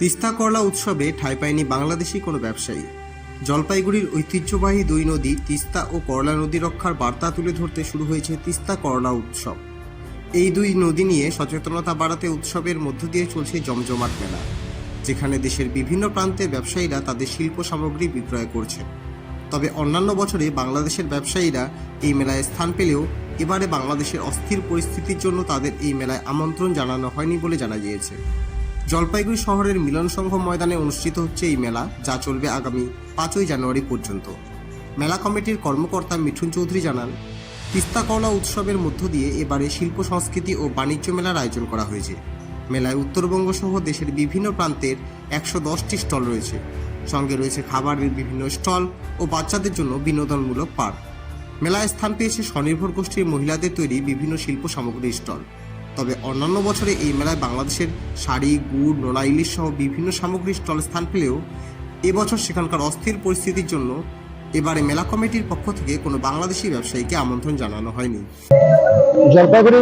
তিস্তা করলা উৎসবে ঠাঁই পায়নি বাংলাদেশি কোনো ব্যবসায়ী। জলপাইগুড়ির ঐতিহ্যবাহী দুই নদী, তিস্তা ও করলা নদী রক্ষার বার্তা তুলে ধরতে শুরু হয়েছে তিস্তা করলা উৎসব। এই দুই নদী নিয়ে সচেতনতা বাড়াতে উৎসবের মধ্য দিয়ে চলছে জমজমাট মেলা, যেখানে দেশের বিভিন্ন প্রান্তের ব্যবসায়ীরা তাদের শিল্প সামগ্রী বিক্রয় করছে তবে অন্যান্য বছরে বাংলাদেশের ব্যবসায়ীরা এই মেলায় স্থান পেলেও এবারে বাংলাদেশের অস্থির পরিস্থিতির জন্য তাদের এই মেলায় আমন্ত্রণ জানানো হয়নি বলে জানা গিয়েছে। জলপাইগুড়ি শহরের মিলন সংঘ ময়দানে অনুষ্ঠিত হচ্ছে এই মেলা, যা চলবে আগামী পাঁচই জানুয়ারি পর্যন্ত। মেলা কমিটির কর্মকর্তা মিঠুন চৌধুরী জানান, তিস্তা করলা উৎসবের মধ্য দিয়ে এবারে শিল্প, সংস্কৃতি ও বাণিজ্য মেলার আয়োজন করা হয়েছে। মেলায় উত্তরবঙ্গ সহ দেশের বিভিন্ন প্রান্তের একশো দশটি স্টল রয়েছে। সঙ্গে রয়েছে খাবারের বিভিন্ন স্টল ও বাচ্চাদের জন্য বিনোদনমূলক পার্ক। মেলায় স্থান পেয়েছে স্বনির্ভর গোষ্ঠীর মহিলাদের তৈরি বিভিন্ন শিল্প সামগ্রীর স্টল। তবে অন্যান্য বছরে এই মেলায় বাংলাদেশের শাড়ি, গুড়, নোনা ইলিশ সহ বিভিন্ন সামগ্রীর স্টল স্থান পেলেও এবছর সেখানকার অস্থির পরিস্থিতির জন্য এবারে মেলা কমিটির পক্ষ থেকে কোনো বাংলাদেশি ব্যবসায়ীকে আমন্ত্রণ জানানো হয়নি। জলপাইগুড়ি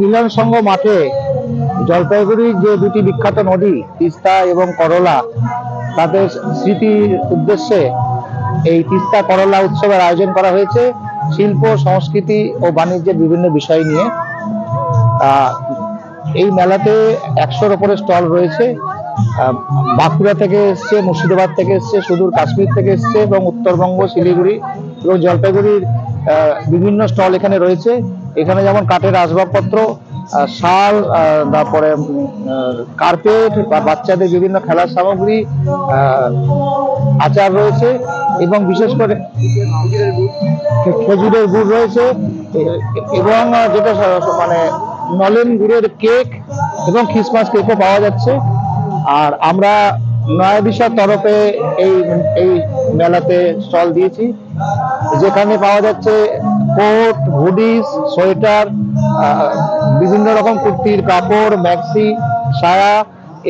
মিলন সংঘ মাঠে জলপাইগুড়ির যে দুটি বিখ্যাত নদী, তিস্তা এবং করলা, তাদের স্মৃতির উদ্দেশ্যে এই তিস্তা করলা উৎসবের আয়োজন করা হয়েছে। শিল্প, সংস্কৃতি ও বাণিজ্যের বিভিন্ন বিষয় নিয়ে। এই মেলাতে একশোর ওপরে স্টল রয়েছে। বাঁকুড়া থেকে এসছে, মুর্শিদাবাদ থেকে এসছে, সুদূর কাশ্মীর থেকে এসছে এবং উত্তরবঙ্গ, শিলিগুড়ি এবং জলপাইগুড়ির বিভিন্ন স্টল এখানে রয়েছে। এখানে যেমন কাঠের আসবাবপত্র শাল তারপরে কার্পেট, বা বাচ্চাদের বিভিন্ন খেলার সামগ্রী আচার রয়েছে এবং বিশেষ করে খেজুরের গুড় রয়েছে। এবং যেটা মানে নলেন গুড়ের কেক এবং খ্রিসমাস কেকও পাওয়া যাচ্ছে। আর আমরা নয়াদিশার তরফে এই এই মেলাতে স্টল দিয়েছি। যেখানে পাওয়া যাচ্ছে কোট, হুডিস, সোয়েটার বিভিন্ন রকম কুর্তির কাপড়, ম্যাক্সি, সায়া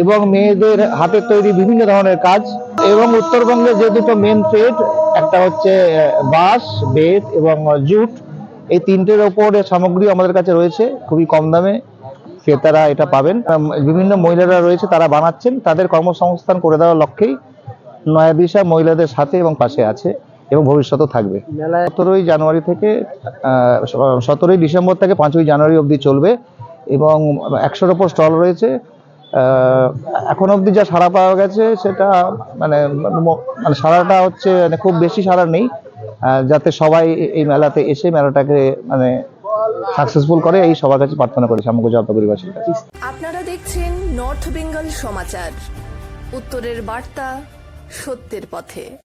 এবং মেয়েদের হাতের তৈরি বিভিন্ন ধরনের কাজ। এবং উত্তরবঙ্গে যে দুটো মেন ট্রেড একটা হচ্ছে বাঁশ, বেত এবং জুট। এই তিনটের ওপরে সামগ্রী আমাদের কাছে রয়েছে খুবই কম দামে ক্রেতারা এটা পাবেন। বিভিন্ন মহিলারা রয়েছে তারা বানাচ্ছেন তাদের কর্মসংস্থান করে দেওয়ার লক্ষ্যেই নয়াদিশা মহিলাদের সাথে এবং পাশে আছে এবং ভবিষ্যতেও থাকবে। সতেরোই জানুয়ারি থেকে সতেরোই ডিসেম্বর থেকে পাঁচই জানুয়ারি অবধি চলবে এবং একশোর ওপর স্টল রয়েছে। এখন অবধি যা সাড়া পাওয়া গেছে সেটা মানে মানে সাড়াটা হচ্ছে মানে খুব বেশি সাড়া নেই। যাতে সবাই এই মেলাতে এসে মেলাটাকে মানে সাকসেসফুল করে, এই সবার কাছে প্রার্থনা করি সমগ্র জলপাইগুড়িবাসীর কাছে আপনারা দেখছেন নর্থ বেঙ্গল সমাচার উত্তরের বার্তা সত্যের পথে।